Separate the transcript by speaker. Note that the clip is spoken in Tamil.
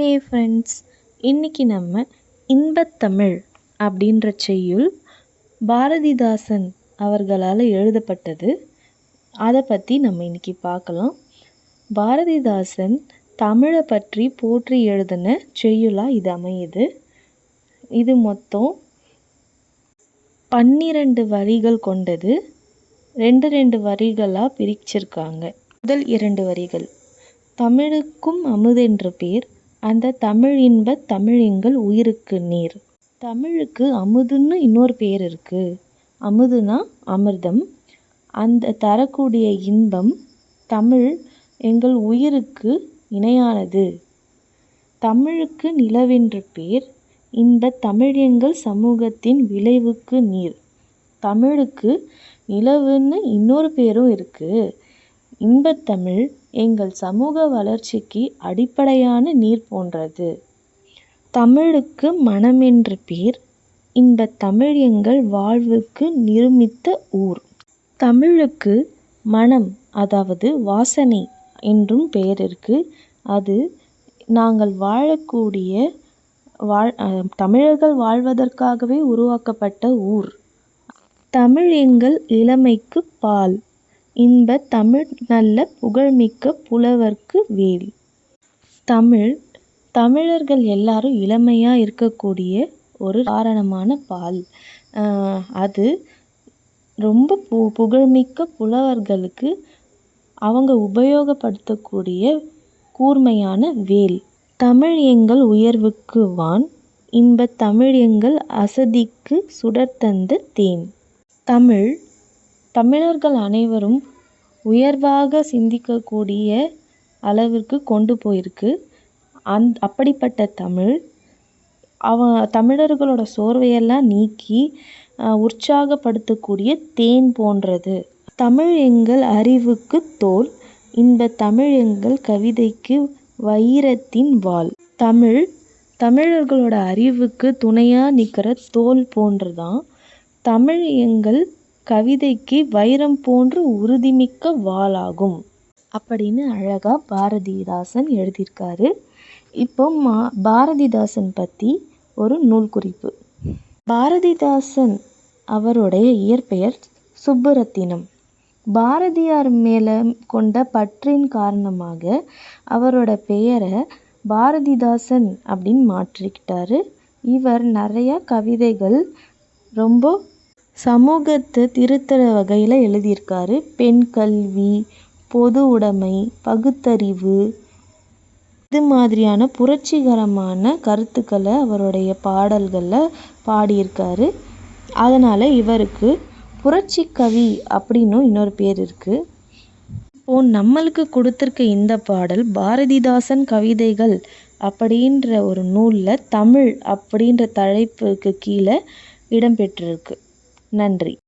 Speaker 1: ஹே ஃப்ரெண்ட்ஸ் இன்றைக்கி நம்ம இன்பத்தமிழ் அப்படின்ற செய்யுள் பாரதிதாசன் அவர்களால் எழுதப்பட்டது அதை பற்றி நம்ம இன்றைக்கி பார்க்கலாம் பாரதிதாசன் தமிழை பற்றி போற்றி எழுதின செய்யுளாக இது அமையுது இது மொத்தம் பன்னிரண்டு வரிகள் கொண்டது ரெண்டு ரெண்டு வரிகளாக பிரிச்சிருக்காங்க முதல் இரண்டு வரிகள் தமிழுக்கும் அமுதென்ற பேர் அந்த தமிழ் இன்ப தமிழ் எங்கள் உயிருக்கு நீர் தமிழுக்கு அமுதுன்னு இன்னொரு பேர் இருக்குது அமுதுனா அமிர்தம் அந்த தரக்கூடிய இன்பம் தமிழ் எங்கள் உயிருக்கு இணையானது தமிழுக்கு நிலவென்று பேர் இந்த தமிழ் எங்கள் சமூகத்தின் விளைவுக்கு நீர் தமிழுக்கு நிலவுன்னு இன்னொரு பேரும் இருக்குது இன்பத்தமிழ் எங்கள் சமூக வளர்ச்சிக்கு அடிப்படையான நீர் போன்றது தமிழுக்கு மனமென்று பேர் இன்பத் தமிழ் எங்கள் வாழ்வுக்கு நிருமித்த ஊர் தமிழுக்கு மனம் அதாவது வாசனை என்றும் பெயர் இருக்கு அது நாங்கள் வாழக்கூடிய வாழ் தமிழர்கள் வாழ்வதற்காகவே உருவாக்கப்பட்ட ஊர் தமிழ் எங்கள் இளமைக்கு பால் இன்பத் தமிழ் நல்ல புகழ்மிக்க புலவர்க்கு வேல். தமிழ் தமிழர்கள் எல்லாரும் இளமையா இருக்கக்கூடிய ஒரு காரணமான பால். அது ரொம்ப பு புகழ்மிக்க புலவர்களுக்கு அவங்க உபயோகப்படுத்தக்கூடிய கூர்மையான வேல். தமிழ் எங்கள் உயர்வுக்கு வான் இன்ப தமிழ் எங்கள் அசதிக்கு சுடர் தந்த தேன். தமிழ் தமிழர்கள் அனைவரும் உயர்வாக சிந்திக்கக்கூடிய அளவிற்கு கொண்டு போயிருக்கு அந் அப்படிப்பட்ட தமிழ் அவ தமிழர்களோட சோர்வையெல்லாம் நீக்கி உற்சாகப்படுத்தக்கூடிய தேன் போன்றது தமிழ் எங்கள் அறிவுக்கு தோல் இன்ப தமிழ் எங்கள் கவிதைக்கு வைரத்தின் வாள் தமிழ் தமிழர்களோட அறிவுக்கு துணையாக நிற்கிற தோல் போன்று தான் தமிழ் எங்கள் கவிதைக்கு வைரம் போன்று உறுதிமிக்க வாளாகும் அப்படின்னு அழகாக பாரதிதாசன் எழுதியிருக்காரு இப்போ மா பாரதிதாசன் பற்றி ஒரு நூல் குறிப்பு பாரதிதாசன் அவருடைய இயற்பெயர் சுப்புரத்தினம் பாரதியார் மேலே கொண்ட பற்றின் காரணமாக அவரோட பெயரை பாரதிதாசன் அப்படின்னு மாற்றிக்கிட்டாரு இவர் நிறைய கவிதைகள் ரொம்ப சமூகத்தை திருத்துகிற வகையில் எழுதியிருக்காரு பெண் கல்வி பொது உடைமை பகுத்தறிவு இது மாதிரியான புரட்சிகரமான கருத்துக்களை அவருடைய பாடல்களில் பாடியிருக்காரு அதனால் இவருக்கு புரட்சி கவி அப்படின்னும் இன்னொரு பேர் இருக்குது இப்போ நம்மளுக்கு கொடுத்துருக்க இந்த பாடல் பாரதிதாசன் கவிதைகள் அப்படின்ற ஒரு நூலில் தமிழ் அப்படின்ற தலைப்புக்கு கீழே இடம்பெற்றிருக்கு நன்றி